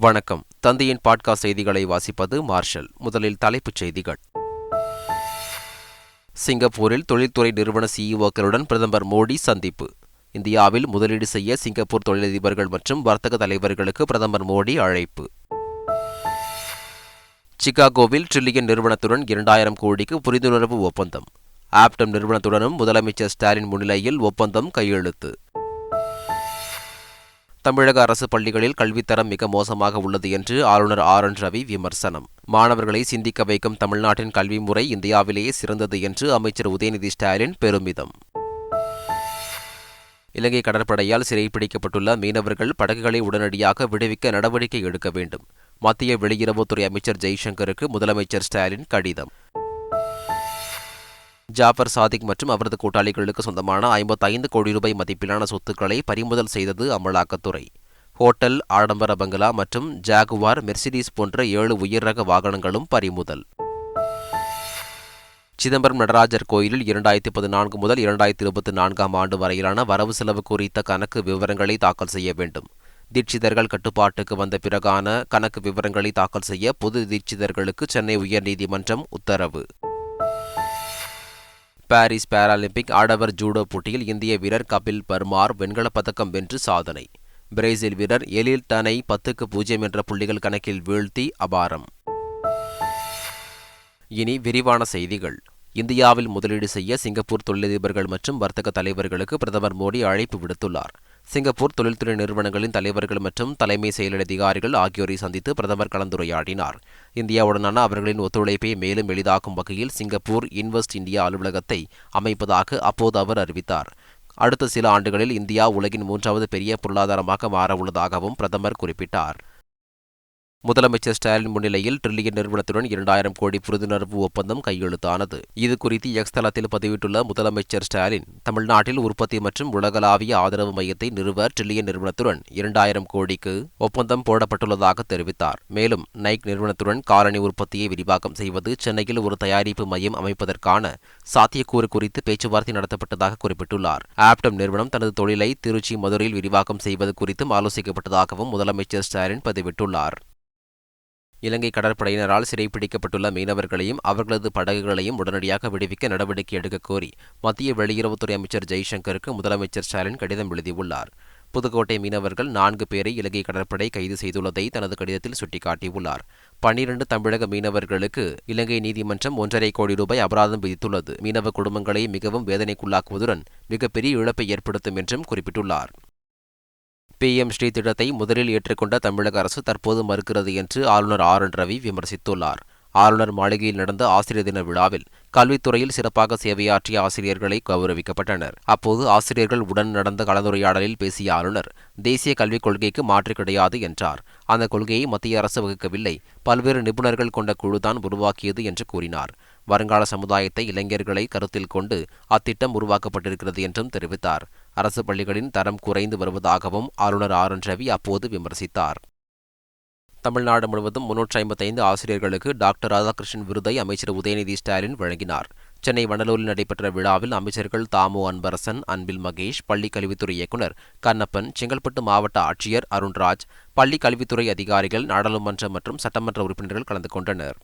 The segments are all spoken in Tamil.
வணக்கம். தந்தையின் பாட்காஸ்ட் செய்திகளை வாசிப்பது மார்ஷல். முதலில் தலைப்புச் செய்திகள். சிங்கப்பூரில் தொழில்துறை நிறுவன சிஇஓக்களுடன் பிரதமர் மோடி சந்திப்பு. இந்தியாவில் முதலீடு செய்ய சிங்கப்பூர் தொழிலதிபர்கள் மற்றும் வர்த்தக தலைவர்களுக்கு பிரதமர் மோடி அழைப்பு. சிகாகோவில் ட்ரில்லியன் நிறுவனத்துடன் இரண்டாயிரம் கோடிக்கு புரிந்துணர்வு ஒப்பந்தம். ஆப்டம் நிறுவனத்துடனும் முதலமைச்சர் ஸ்டாலின் முன்னிலையில் ஒப்பந்தம் கையெழுத்து. தமிழக அரசு பள்ளிகளில் கல்வித்தரம் மிக மோசமாக உள்ளது என்று ஆளுநர் ஆர் என் ரவி விமர்சனம். மாணவர்களை சிந்திக்க வைக்கும் தமிழ்நாட்டின் கல்வி முறை இந்தியாவிலேயே சிறந்தது என்று அமைச்சர் உதயநிதி ஸ்டாலின் பெருமிதம். இலங்கை கடற்படையால் சிறைப்பிடிக்கப்பட்டுள்ள மீனவர்கள் படகுகளை உடனடியாக விடுவிக்க நடவடிக்கை எடுக்க வேண்டும். மத்திய வெளியுறவுத்துறை அமைச்சர் ஜெய்சங்கருக்கு முதலமைச்சர் ஸ்டாலின் கடிதம். ஜாஃபர் சாதிக் மற்றும் அவரது கூட்டாளிகளுக்கு சொந்தமான ஐம்பத்தைந்து கோடி ரூபாய் மதிப்பிலான சொத்துக்களை பறிமுதல் செய்தது அமலாக்கத்துறை. ஹோட்டல் ஆடம்பர பங்களா மற்றும் ஜாகுவார் மெர்சிடிஸ் போன்ற ஏழு உயர் ரக வாகனங்களும் பறிமுதல். சிதம்பரம் நடராஜர் கோயிலில் இரண்டாயிரத்தி பதினான்கு முதல் இரண்டாயிரத்தி இருபத்தி நான்காம் ஆண்டு வரையிலான வரவு செலவு குறித்த கணக்கு விவரங்களை தாக்கல் செய்ய வேண்டும். தீட்சிதர்கள் கட்டுப்பாட்டுக்கு வந்த பிறகான கணக்கு விவரங்களை தாக்கல் செய்ய பொது தீட்சிதர்களுக்கு சென்னை உயர்நீதிமன்றம் உத்தரவு. பாரிஸ் பாராலிம்பிக் ஆடவர் ஜூடோ போட்டியில் இந்திய வீரர் கபில் பர்மார் வெண்கலப் பதக்கம் வென்று சாதனை. பிரேசில் வீரர் எலில் டனை பத்துக்கு பூஜ்ஜியம் என்ற புள்ளிகள் கணக்கில் வீழ்த்தி அபாரம். இனி விரிவான செய்திகள். இந்தியாவில் முதலீடு செய்ய சிங்கப்பூர் தொழிலதிபர்கள் மற்றும் வர்த்தக தலைவர்களுக்கு பிரதமர் மோடி அழைப்பு விடுத்துள்ளார். சிங்கப்பூர் தொழில்துறை நிறுவனங்களின் தலைவர்கள் மற்றும் தலைமை செயல் அதிகாரிகள் ஆகியோரை சந்தித்து பிரதமர் கலந்துரையாடினார். இந்தியாவுடனான அவர்களின் ஒத்துழைப்பை மேலும் எளிதாக்கும் வகையில் சிங்கப்பூர் இன்வெஸ்ட் இந்தியா அலுவலகத்தை அமைப்பதாக அப்போது அவர் அறிவித்தார். அடுத்த சில ஆண்டுகளில் இந்தியா உலகின் மூன்றாவது பெரிய பொருளாதாரமாக மாறவுள்ளதாகவும் பிரதமர் குறிப்பிட்டார். முதலமைச்சர் ஸ்டாலின் முன்னிலையில் ட்ரில்லியன் நிறுவனத்துடன் இரண்டாயிரம் கோடி புரிந்துணர்வு ஒப்பந்தம் கையெழுத்தானது. இது குறித்து எக்ஸ் தளத்தில் பதிவிட்டுள்ள முதலமைச்சர் ஸ்டாலின் தமிழ்நாட்டில் உற்பத்தி மற்றும் உலகளாவிய ஆதரவு மையத்தை நிறுவ ட்ரில்லியன் நிறுவனத்துடன் இரண்டாயிரம் கோடிக்கு ஒப்பந்தம் போடப்பட்டுள்ளதாக தெரிவித்தார். மேலும் நைக் நிறுவனத்துடன் காலணி உற்பத்தியை விரிவாக்கம் செய்வது சென்னையில் ஒரு தயாரிப்பு மையம் அமைப்பதற்கான சாத்தியக்கூறு குறித்து பேச்சுவார்த்தை நடத்தப்பட்டதாக குறிப்பிட்டுள்ளார். ஆப்டம் நிறுவனம் தனது தொழிலை திருச்சி மதுரையில் விரிவாக்கம் செய்வது குறித்தும் ஆலோசிக்கப்பட்டதாகவும் முதலமைச்சர் ஸ்டாலின் பதிவிட்டுள்ளார். இலங்கை கடற்படையினரால் சிறைப்பிடிக்கப்பட்டுள்ள மீனவர்களையும் அவர்களது படகுகளையும் உடனடியாக விடுவிக்க நடவடிக்கை எடுக்க கோரி மத்திய வெளியுறவுத்துறை அமைச்சர் ஜெய்சங்கருக்கு முதலமைச்சர் ஸ்டாலின் கடிதம் எழுதியுள்ளார். புதுக்கோட்டை மீனவர்கள் நான்கு பேரை இலங்கை கடற்படை கைது செய்துள்ளதை தனது கடிதத்தில் சுட்டிக்காட்டியுள்ளார். பன்னிரண்டு தமிழக மீனவர்களுக்கு இலங்கை நீதிமன்றம் ஒன்றரை கோடி ரூபாய் அபராதம் விதித்துள்ளது. மீனவ குடும்பங்களை மிகவும் வேதனைக்குள்ளாக்குவதுடன் மிகப்பெரிய இழப்பை ஏற்படுத்தும் என்றும் குறிப்பிட்டுள்ளார். பிஎம் ஸ்ரீ திட்டத்தை முதலில் ஏற்றுக்கொண்ட தமிழக அரசு தற்போது மறுக்கிறது என்று ஆளுநர் ஆர் என் ரவி விமர்சித்துள்ளார். ஆளுநர் மாளிகையில் நடந்த ஆசிரியர் தின விழாவில் கல்வித்துறையில் சிறப்பாக சேவையாற்றிய ஆசிரியர்களை கௌரவிக்கப்பட்டனர். அப்போது ஆசிரியர்கள் உடன் நடந்த கலந்துரையாடலில் பேசிய ஆளுநர் தேசிய கல்விக் கொள்கைக்கு மாற்று கிடையாது என்றார். அந்த கொள்கையை மத்திய அரசு வகுக்கவில்லை. பல்வேறு நிபுணர்கள் கொண்ட குழுதான் உருவாக்கியது என்று கூறினார். வருங்கால சமுதாயத்தை இளைஞர்களை கருத்தில் கொண்டு அத்திட்டம் உருவாக்கப்பட்டிருக்கிறது என்றும் தெரிவித்தார். அரசு பள்ளிகளின் தரம் குறைந்து வருவதாகவும் ஆளுநர் ஆர் என் ரவி அப்போது விமர்சித்தார். தமிழ்நாடு முழுவதும் முன்னூற்றி ஐம்பத்தைந்து ஆசிரியர்களுக்கு டாக்டர் ராதாகிருஷ்ணன் விருதை அமைச்சர் உதயநிதி ஸ்டாலின் வழங்கினார். சென்னை வண்டலூரில் நடைபெற்ற விழாவில் அமைச்சர்கள் தாமு அன்பரசன் அன்பில் மகேஷ் பள்ளி கல்வித்துறை இயக்குநர் கண்ணப்பன் செங்கல்பட்டு மாவட்ட ஆட்சியர் அருண்ராஜ் பள்ளி கல்வித்துறை அதிகாரிகள் நாடாளுமன்ற மற்றும் சட்டமன்ற உறுப்பினர்கள் கலந்து கொண்டனர்.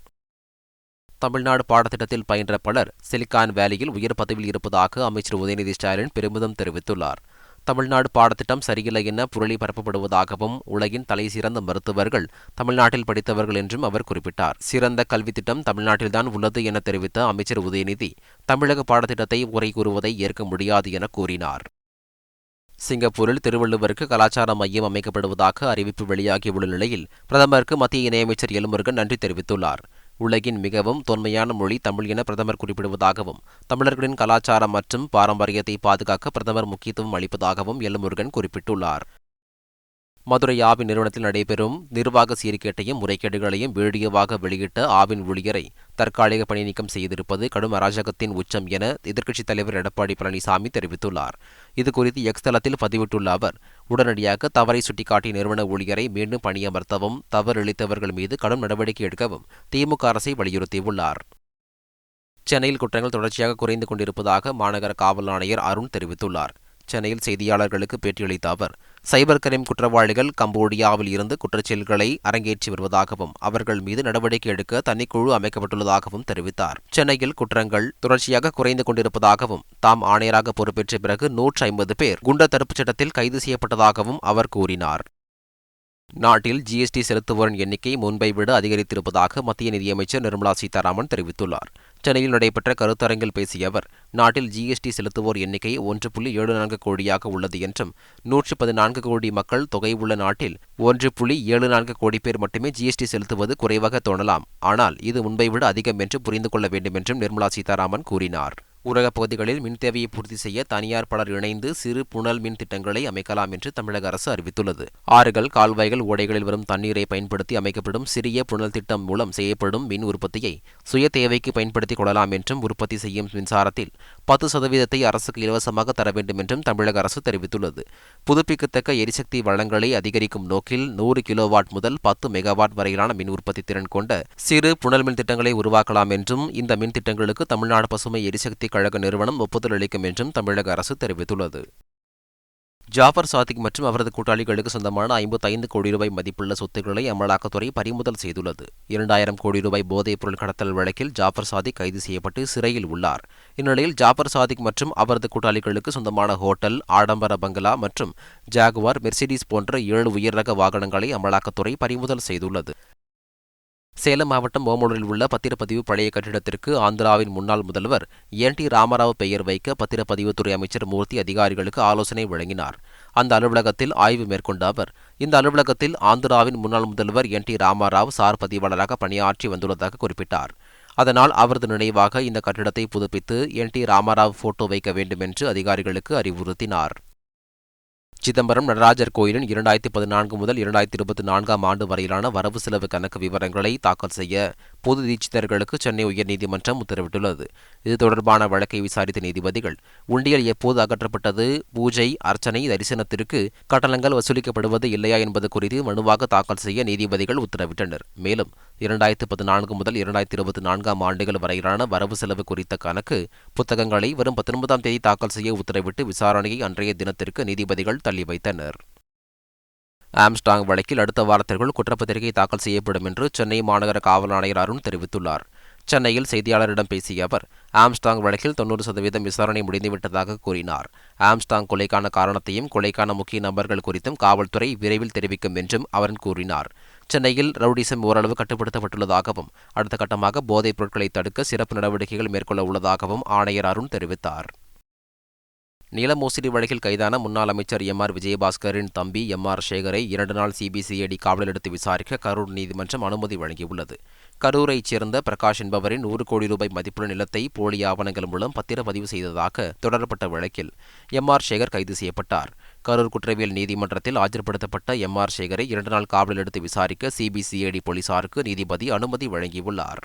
தமிழ்நாடு பாடத்திட்டத்தில் பயின்ற பலர் சிலிக்கான் வேலியில் உயர் பதவியில் இருப்பதாக அமைச்சர் உதயநிதி ஸ்டாலின் பெருமிதம் தெரிவித்துள்ளார். தமிழ்நாடு பாடத்திட்டம் சரியில்லை என புரளி பரப்பப்படுவதாகவும் உலகின் தலை சிறந்த மருத்துவர்கள் தமிழ்நாட்டில் படித்தவர்கள் என்றும் அவர் குறிப்பிட்டார். சிறந்த கல்வி திட்டம் தமிழ்நாட்டில்தான் உள்ளது என தெரிவித்த அமைச்சர் உதயநிதி தமிழக பாடத்திட்டத்தை உரை கூறுவதை ஏற்க முடியாது என கூறினார். சிங்கப்பூரில் திருவள்ளுவருக்கு கலாச்சார மையம் அமைக்கப்படுவதாக அறிவிப்பு வெளியாகியுள்ள நிலையில் பிரதமருக்கு மத்திய இணையமைச்சர் எல்முருகன் நன்றி தெரிவித்துள்ளார். உலகின் மிகவும் தொன்மையான மொழி தமிழ் என பிரதமர் குறிப்பிடுவதாகவும் தமிழர்களின் கலாச்சாரம் மற்றும் பாரம்பரியத்தை பாதுகாக்க பிரதமர் முக்கியத்துவம் அளிப்பதாகவும் எல்முருகன் குறிப்பிட்டுள்ளார். மதுரை ஆவின் நிறுவனத்தில் நடைபெறும் நிர்வாக சீர்கேட்டையும் முறைகேடுகளையும் வீடியோவாக வெளியிட்ட ஆவின் ஊழியரை தற்காலிக பணிநீக்கம் செய்திருப்பது கடும் அராஜகத்தின் உச்சம் என எதிர்க்கட்சித் தலைவர் எடப்பாடி பழனிசாமி தெரிவித்துள்ளார். இதுகுறித்து எக்ஸ் தளத்தில் பதிவிட்டுள்ள அவர் உடனடியாக தவறை சுட்டிக்காட்டிய நிறுவன ஊழியரை மீண்டும் பணியமர்த்தவும் தவறளித்தவர்கள் மீது கடும் நடவடிக்கை எடுக்கவும் திமுக அரசை வலியுறுத்தியுள்ளார். சென்னையில் குற்றங்கள் தொடர்ச்சியாக குறைந்து கொண்டிருப்பதாக மாநகர காவல் ஆணையர் அருண் தெரிவித்துள்ளார். சென்னையில் செய்தியாளர்களுக்கு பேட்டியளித்த அவர் சைபர் கிரைம் குற்றவாளிகள் கம்போடியாவில் இருந்து குற்றச்செயல்களை அரங்கேற்றி வருவதாகவும் அவர்கள் மீது நடவடிக்கை எடுக்க தனிக்குழு அமைக்கப்பட்டுள்ளதாகவும் தெரிவித்தார். சென்னையில் குற்றங்கள் தொடர்ச்சியாக குறைந்து கொண்டிருப்பதாகவும் தாம் ஆணையராக பொறுப்பேற்ற பிறகு நூற்றி ஐம்பது பேர் குண்டர் தடுப்புச் சட்டத்தில் கைது செய்யப்பட்டதாகவும் அவர் கூறினார். நாட்டில் ஜிஎஸ்டி செலுத்துவோரின் எண்ணிக்கை முன்பை விட அதிகரித்திருப்பதாக மத்திய நிதியமைச்சர் நிர்மலா சீதாராமன் தெரிவித்துள்ளார். சென்னையில் நடைபெற்ற கருத்தரங்கில் பேசிய அவர் நாட்டில் ஜிஎஸ்டி செலுத்துவோர் எண்ணிக்கை ஒன்று புள்ளி ஏழு நான்கு கோடியாக உள்ளது என்றும் நூற்றி பதினான்கு கோடி மக்கள் தொகை உள்ள நாட்டில் ஒன்று புள்ளி ஏழு நான்கு கோடி பேர் மட்டுமே ஜிஎஸ்டி செலுத்துவது குறைவாக தோணலாம். ஆனால் இது முன்பை விட அதிகம் என்று புரிந்து கொள்ள வேண்டும் என்றும் நிர்மலா சீதாராமன் கூறினார். ஊரகப் பகுதிகளில் மின் தேவையை பூர்த்தி செய்ய தனியார் பலர் இணைந்து சிறு புனல் மின் திட்டங்களை அமைக்கலாம் என்று தமிழக அரசு அறிவித்துள்ளது. ஆறுகள் கால்வாய்கள் ஓடைகளில் வரும் தண்ணீரை பயன்படுத்தி அமைக்கப்படும் சிறிய புனல் திட்டம் மூலம் செய்யப்படும் மின் உற்பத்தியை சுய தேவைக்கு பயன்படுத்திக் கொள்ளலாம் என்றும் உற்பத்தி செய்யும் மின்சாரத்தில் பத்து சதவீதத்தை அரசுக்கு இலவசமாக தர வேண்டும் என்றும் தமிழக அரசு தெரிவித்துள்ளது. புதுப்பிக்கத்தக்க எரிசக்தி வளங்களை அதிகரிக்கும் நோக்கில் நூறு கிலோவாட் முதல் பத்து மெகாவாட் வரையிலான மின் உற்பத்தி திறன் கொண்ட சிறு புனல் மின் திட்டங்களை உருவாக்கலாம் என்றும் இந்த மின் திட்டங்களுக்கு தமிழ்நாடு பசுமை எரிசக்தி கழக நிறுவனம் ஒப்புதல் அளிக்கும் என்றும் தமிழக அரசு தெரிவித்துள்ளது. ஜாஃபர் சாதிக் மற்றும் அவரது கூட்டாளிகளுக்கு சொந்தமான ஐம்பத்தைந்து கோடி ரூபாய் மதிப்புள்ள சொத்துக்களை அமலாக்கத்துறை பறிமுதல் செய்துள்ளது. இரண்டாயிரம் கோடி ரூபாய் போதைப் பொருள் கடத்தல் வழக்கில் ஜாஃபர் சாதிக் கைது செய்யப்பட்டு சிறையில் உள்ளார். இந்நிலையில் ஜாஃபர் சாதிக் மற்றும் அவரது கூட்டாளிகளுக்கு சொந்தமான ஹோட்டல் ஆடம்பர பங்களா மற்றும் ஜாகுவார் மெர்சிடிஸ் போன்ற ஏழு உயர்ரக வாகனங்களை அமலாக்கத்துறை பறிமுதல் செய்துள்ளது. சேலம் மாவட்டம் ஓமலூரில் உள்ள பத்திரப்பதிவு பழைய கட்டிடத்திற்கு ஆந்திராவின் முன்னாள் முதல்வர் என் டி ராமராவ் பெயர் வைக்க பத்திரப்பதிவுத்துறை அமைச்சர் மூர்த்தி அதிகாரிகளுக்கு ஆலோசனை வழங்கினார். அந்த அலுவலகத்தில் ஆய்வு மேற்கொண்ட அவர் இந்த அலுவலகத்தில் ஆந்திராவின் முன்னாள் முதல்வர் என் டி ராமராவ் சார் பதிவாளராக பணியாற்றி வந்துள்ளதாக குறிப்பிட்டார். அதனால் அவரது நினைவாக இந்த கட்டிடத்தை புதுப்பித்து என் டி ராமராவ் போட்டோ வைக்க வேண்டும் என்று அதிகாரிகளுக்கு அறிவுறுத்தினார். சிதம்பரம் நடராஜர் கோயிலின் இரண்டாயிரத்தி பதினான்கு முதல் இரண்டாயிரத்தி இருபத்தி நான்காம் ஆண்டு வரையிலான வரவு செலவு கணக்கு விவரங்களை தாக்கல் செய்ய பொது தீட்சிதர்களுக்கு சென்னை உயர்நீதிமன்றம் உத்தரவிட்டுள்ளது. இது தொடர்பான வழக்கை விசாரித்த நீதிபதிகள் உண்டியல் எப்போது அகற்றப்பட்டது பூஜை அர்ச்சனை தரிசனத்திற்கு கட்டணங்கள் வசூலிக்கப்படுவது இல்லையா என்பது குறித்து மனுவாக தாக்கல் செய்ய நீதிபதிகள் உத்தரவிட்டனர். மேலும் இரண்டாயிரத்து பதினான்கு முதல் இரண்டாயிரத்தி இருபத்தி நான்காம் ஆண்டுகள் வரையிலான வரவு செலவு குறித்த கணக்கு புத்தகங்களை வரும் பத்தொன்பதாம் தேதி தாக்கல் செய்ய உத்தரவிட்டு விசாரணையை அன்றைய தினத்திற்கு நீதிபதிகள் தள்ளி வைத்தனர். ஆம்ஸ்டாங் வழக்கில் அடுத்த வாரத்திற்குள் குற்றப்பத்திரிகை தாக்கல் செய்யப்படும் என்று சென்னை மாநகர காவல் ஆணையர் அருண் தெரிவித்துள்ளார். சென்னையில் செய்தியாளரிடம் பேசிய அவர் ஆம்ஸ்டாங் வழக்கில் தொன்னூறு சதவீதம் விசாரணை முடிந்துவிட்டதாக கூறினார். ஆம்ஸ்டாங் கொலைக்கான காரணத்தையும் கொலைக்கான முக்கிய நபர்கள் குறித்தும் காவல்துறை விரைவில் தெரிவிக்கும் என்றும் அவர் கூறினார். சென்னையில் ரவுடிசம் ஓரளவு கட்டுப்படுத்தப்பட்டுள்ளதாகவும் அடுத்த கட்டமாக போதைப் பொருட்களை தடுக்க சிறப்பு நடவடிக்கைகள் மேற்கொள்ள உள்ளதாகவும் ஆணையர் அருண் தெரிவித்தார். நில மோசடி வழக்கில் கைதான முன்னாள் அமைச்சர் எம் ஆர் விஜயபாஸ்கரின் தம்பி எம் ஆர் சேகரை இரண்டு நாள் சிபிசிஐடி காவலில் எடுத்து விசாரிக்க கரூர் நீதிமன்றம் அனுமதி வழங்கியுள்ளது. கரூரைச் சேர்ந்த பிரகாஷ் என்பவரின் நூறு கோடி ரூபாய் மதிப்புள்ள நிலத்தை போலி ஆவணங்கள் மூலம் பத்திரப்பதிவு செய்ததாக தொடரப்பட்ட வழக்கில் எம் ஆர் சேகர் கைது செய்யப்பட்டார். கரூர் குற்றவியல் நீதிமன்றத்தில் ஆஜர்படுத்தப்பட்ட எம் ஆர் சேகரை இரண்டு நாள் காவலில் எடுத்து விசாரிக்க சிபிசிஐடி போலீசாருக்கு நீதிபதி அனுமதி வழங்கியுள்ளார்.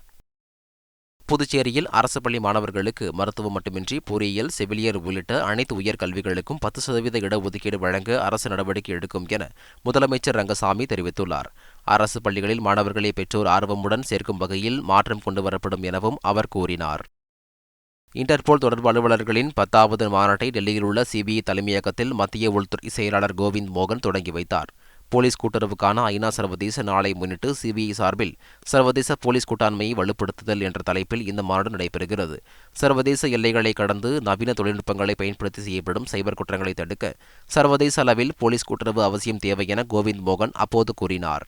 புதுச்சேரியில் அரசு பள்ளி மாணவர்களுக்கு மருத்துவம் மட்டுமின்றி பொறியியல் செவிலியர் உள்ளிட்ட அனைத்து உயர்கல்விகளுக்கும் பத்து சதவீத இடஒதுக்கீடு வழங்க அரசு நடவடிக்கை எடுக்கும் என முதலமைச்சர் ரங்கசாமி தெரிவித்துள்ளார். அரசு பள்ளிகளில் மாணவர்களை பெற்றோர் ஆர்வமுடன் சேர்க்கும் வகையில் மாற்றம் கொண்டுவரப்படும் எனவும் அவர் கூறினார். இன்டர்போல் தொடர்பு அலுவலர்களின் பத்தாவது மாநாட்டை டெல்லியில் உள்ள சிபிஐ தலைமையகத்தில் மத்திய உள்துறை செயலாளர் கோவிந்த் மோகன் தொடங்கி வைத்தார். போலீஸ் கூட்டுறவுக்கான ஐநா சர்வதேச நாளை முன்னிட்டு சிபிஐ சார்பில் சர்வதேச போலீஸ் கூட்டாண்மையை வலுப்படுத்துதல் என்ற தலைப்பில் இந்த மாநாடு நடைபெறுகிறது. சர்வதேச எல்லைகளை கடந்து நவீன தொழில்நுட்பங்களை பயன்படுத்தி செய்யப்படும் சைபர் குற்றங்களை தடுக்க சர்வதேச அளவில் போலீஸ் கூட்டுறவு அவசியம் தேவை என கோவிந்த் மோகன் அப்போது கூறினார்.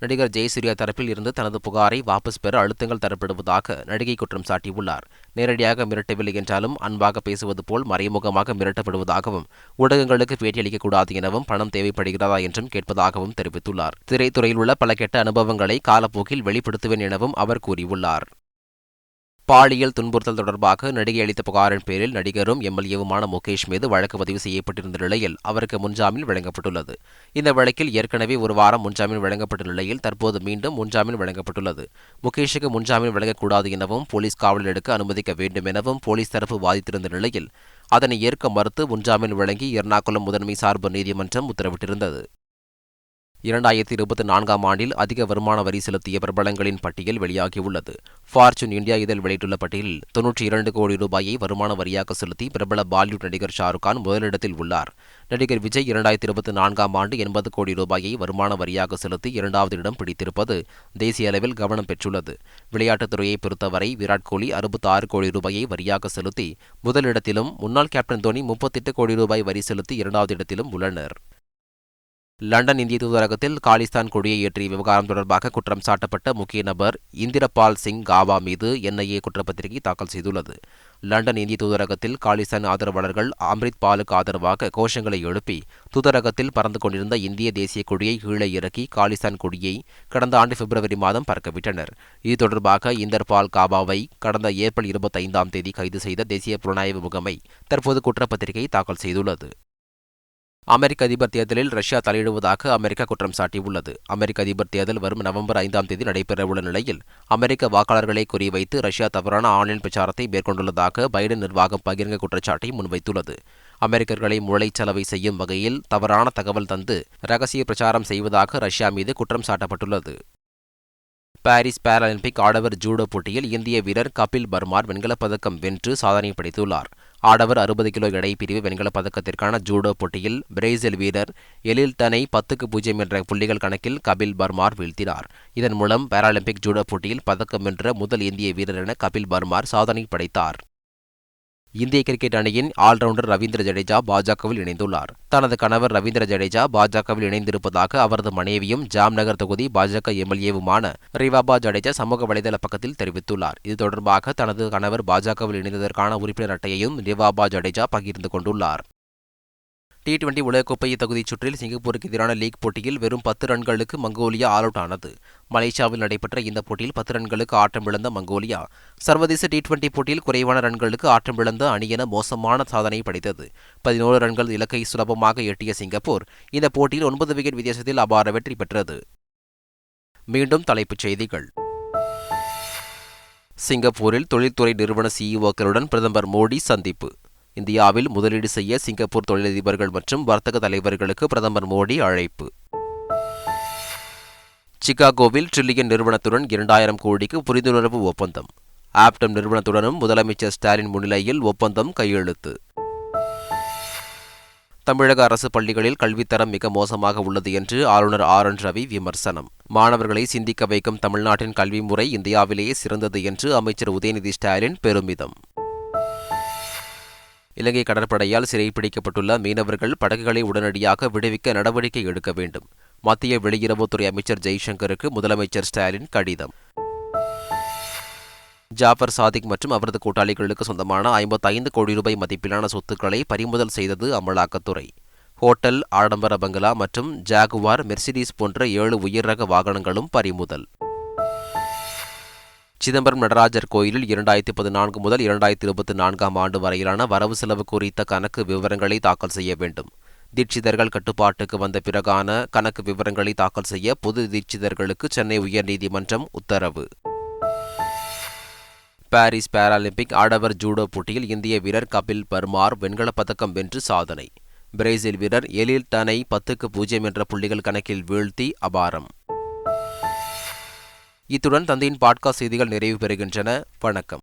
நடிகர் ஜெயசூர்யா தரப்பில் இருந்து தனது புகாரை வாபஸ் பெற அழுத்தங்கள் தரப்படுவதாக நடிகை குற்றம் சாட்டியுள்ளார். நேரடியாக மிரட்டவில்லை என்றாலும் அன்பாக பேசுவது போல் மறைமுகமாக மிரட்டப்படுவதாகவும் ஊடகங்களுக்கு பேட்டியளிக்கக்கூடாது எனவும் பணம் தேவைப்படுகிறதா என்றும் கேட்பதாகவும் தெரிவித்துள்ளார். திரைத்துறையில் உள்ள பல கெட்ட அனுபவங்களை காலப்போக்கில் வெளிப்படுத்துவேன் எனவும் அவர் கூறியுள்ளார். பாலியல் துன்புறுத்தல் தொடர்பாக நடிகை அளித்த புகாரின் பேரில் நடிகரும் எம்எல்ஏவுமான முகேஷ் மீது வழக்கு பதிவு செய்யப்பட்டிருந்த நிலையில் அவருக்கு முன்ஜாமீன் வழங்கப்பட்டுள்ளது. இந்த வழக்கில் ஏற்கனவே ஒரு வாரம் முன்ஜாமீன் வழங்கப்பட்ட நிலையில் தற்போது மீண்டும் முன்ஜாமீன் வழங்கப்பட்டுள்ளது. முகேஷுக்கு முன்ஜாமீன் வழங்கக்கூடாது எனவும் போலீஸ் காவலில் எடுக்க அனுமதிக்க வேண்டும் எனவும் போலீஸ் தரப்பு வாதித்திருந்த நிலையில் அதனை ஏற்க மறுத்து முன்ஜாமீன் வழங்கி எர்ணாகுளம் முதன்மை சார்பு நீதிமன்றம் உத்தரவிட்டிருந்தது. இரண்டாயிரத்தி இருபத்தி நான்காம் ஆண்டில் அதிக வருமான வரி செலுத்திய பிரபலங்களின் பட்டியல் வெளியாகியுள்ளது. ஃபார்ச்சூன் இந்தியா இதழ் வெளியிட்டுள்ள பட்டியலில் தொன்னூற்றி இரண்டு கோடி ரூபாயை வருமான வரியாக செலுத்தி பிரபல பாலிவுட் நடிகர் ஷாருக்கான் முதலிடத்தில் உள்ளார். நடிகர் விஜய் இரண்டாயிரத்தி இருபத்தி நான்காம் ஆண்டு எண்பது கோடி ரூபாயை வருமான வரியாக செலுத்தி இரண்டாவது இடம் பிடித்திருப்பது தேசிய அளவில் கவனம் பெற்றுள்ளது. விளையாட்டுத் துறையை பொறுத்தவரை விராட் கோலி அறுபத்தி ஆறு கோடி ரூபாயை வரியாக செலுத்தி முதலிடத்திலும் முன்னாள் கேப்டன் தோனி முப்பத்தெட்டு கோடி ரூபாய் வரி செலுத்தி இரண்டாவது இடத்திலும் உள்ளனர். லண்டன் இந்திய தூதரகத்தில் காலிஸ்தான் கொடியை ஏற்றிய விவகாரம் தொடர்பாக குற்றம் சாட்டப்பட்ட முக்கிய நபர் இந்திரபால் சிங் காவா மீது என்ஐஏ குற்றப்பத்திரிகை தாக்கல் செய்துள்ளது. லண்டன் இந்திய தூதரகத்தில் காலிஸ்தான் ஆதரவாளர்கள் அம்ரித் பாலுக்கு ஆதரவாக கோஷங்களை எழுப்பி தூதரகத்தில் பறந்து கொண்டிருந்த இந்திய தேசிய கொடியை கீழே இறக்கி காலிஸ்தான் கொடியை கடந்த ஆண்டு பிப்ரவரி மாதம் பறக்கவிட்டனர் இது தொடர்பாக இந்தர்பால் காபாவை கடந்த ஏப்ரல் இருபத்தைந்தாம் தேதி கைது செய்த தேசிய புலனாய்வு முகமை தற்போது குற்றப்பத்திரிகை தாக்கல் செய்துள்ளது. அமெரிக்க அதிபர் தேர்தலில் ரஷ்யா தலையிடுவதாக அமெரிக்கா குற்றம் சாட்டியுள்ளது. அமெரிக்க அதிபர் தேர்தல் வரும் நவம்பர் ஐந்தாம் தேதி நடைபெறவுள்ள நிலையில் அமெரிக்க வாக்காளர்களை குறிவைத்து ரஷ்யா தவறான ஆன்லைன் பிரச்சாரத்தை மேற்கொண்டுள்ளதாக பைடன் நிர்வாகம் பகிரங்க குற்றச்சாட்டை முன்வைத்துள்ளது. அமெரிக்கர்களை முளைச்சலவை செய்யும் வகையில் தவறான தகவல் தந்து ரகசிய பிரச்சாரம் செய்வதாக ரஷ்யா மீது குற்றம் சாட்டப்பட்டுள்ளது. பாரிஸ் பாராலிம்பிக் ஆடவர் ஜூடோ போட்டியில் இந்திய வீரர் கபில் பர்மார் வெண்கலப் பதக்கம் வென்று சாதனை படைத்துள்ளார். ஆடவர் அறுபது கிலோ எடை பிரிவு வெண்கலப் பதக்கத்திற்கான ஜூடோ போட்டியில் பிரேசில் வீரர் எலில்டனை பத்துக்கு பூஜ்ஜியம் என்ற புள்ளிகள் கணக்கில் கபில் பர்மார் வீழ்த்தினார். இதன் மூலம் பாராலிம்பிக் ஜூடோ போட்டியில் பதக்கம் வென்ற முதல் இந்திய வீரர் என கபில் பர்மார் சாதனை படைத்தார். இந்திய கிரிக்கெட் அணியின் ஆல்ரவுண்டர் ரவீந்திர ஜடேஜா பாஜகவில் இணைந்துள்ளார். தனது கணவர் ரவீந்திர ஜடேஜா பாஜகவில் இணைந்திருப்பதாக அவரது மனைவியும் ஜாம்நகர் தொகுதி பாஜக எம்எல்ஏவுமான ரிவாபா ஜடேஜா சமூக வலைதள பக்கத்தில் தெரிவித்துள்ளார். இது தொடர்பாக தனது கணவர் பாஜகவில் இணைந்ததற்கான உறுப்பினர் அட்டையையும் ரிவாபா ஜடேஜா பகிர்ந்து கொண்டுள்ளார். டி டுவெண்டி உலகக்கோப்பை தகுதிச் சுற்றில் சிங்கப்பூருக்கு எதிரான லீக் போட்டியில் வெறும் பத்து ரன்களுக்கு மங்கோலியா ஆல் அவுட் ஆனது. மலேசியாவில் நடைபெற்ற இந்த போட்டியில் பத்து ரன்களுக்கு ஆட்டமிழந்த மங்கோலியா சர்வதேச டி டுவெண்டி போட்டியில் குறைவான ரன்களுக்கு ஆட்டமிழந்த அணி என மோசமான சாதனை படைத்தது. பதினோரு ரன்கள் இலக்கை சுலபமாக எட்டிய சிங்கப்பூர் இந்த போட்டியில் ஒன்பது விக்கெட் வித்தியாசத்தில் அபார வெற்றி பெற்றது. மீண்டும் தலைப்புச் செய்திகள். சிங்கப்பூரில் தொழில்துறை நிறுவன சிஇஓக்களுடன் பிரதமர் மோடி சந்திப்பு. இந்தியாவில் முதலீடு செய்ய சிங்கப்பூர் தொழிலதிபர்கள் மற்றும் வர்த்தக தலைவர்களுக்கு பிரதமர் மோடி அழைப்பு. சிகாகோவில் ட்ரில்லியன் நிறுவனத்துடன் இரண்டாயிரம் கோடிக்கு புரிந்துணர்வு ஒப்பந்தம். ஆப்டம் நிறுவனத்துடனும் முதலமைச்சர் ஸ்டாலின் முன்னிலையில் ஒப்பந்தம் கையெழுத்து. தமிழக அரசு பள்ளிகளில் கல்வித்தரம் மிக மோசமாக உள்ளது என்று ஆளுநர் ஆர் என் ரவி விமர்சனம். மாணவர்களை சிந்திக்க வைக்கும் தமிழ்நாட்டின் கல்வி முறை இந்தியாவிலேயே சிறந்தது என்று அமைச்சர் உதயநிதி ஸ்டாலின் பெருமிதம். இலங்கை கடற்படையால் சிறைப்பிடிக்கப்பட்டுள்ள மீனவர்கள் படகுகளை உடனடியாக விடுவிக்க நடவடிக்கை எடுக்க வேண்டும். மத்திய வெளியுறவுத்துறை அமைச்சர் ஜெய்சங்கருக்கு முதலமைச்சர் ஸ்டாலின் கடிதம். ஜாஃபர் சாதிக் மற்றும் அவரது கூட்டாளிகளுக்கு சொந்தமான ஐம்பத்தைந்து கோடி ரூபாய் மதிப்பிலான சொத்துக்களை பறிமுதல் செய்தது அமலாக்கத்துறை. ஹோட்டல் ஆடம்பர பங்களா மற்றும் ஜாகுவார் மெர்சிடிஸ் போன்ற ஏழு உயர் ரக வாகனங்களும் பறிமுதல். சிதம்பரம் நடராஜர் கோயிலில் இரண்டாயிரத்தி பதினான்கு முதல் இரண்டாயிரத்தி இருபத்தி நான்காம் ஆண்டு வரையிலான வரவு செலவு குறித்த கணக்கு விவரங்களை தாக்கல் செய்ய வேண்டும். தீட்சிதர்கள் கட்டுப்பாட்டுக்கு வந்த பிறகான கணக்கு விவரங்களை தாக்கல் செய்ய பொது தீட்சிதர்களுக்கு சென்னை உயர்நீதிமன்றம் உத்தரவு. பாரிஸ் பாராலிம்பிக் ஆடவர் ஜூடோ போட்டியில் இந்திய வீரர் கபில் பர்மார் வெண்கலப் பதக்கம் வென்று சாதனை. பிரேசில் வீரர் எலில் டனை பத்துக்கு பூஜ்ஜியம் என்ற புள்ளிகள் கணக்கில் வீழ்த்தி அபாரம். இத்துடன் தந்தையின் பாட்காஸ்ட் செய்திகள் நிறைவு பெறுகின்றன. வணக்கம்.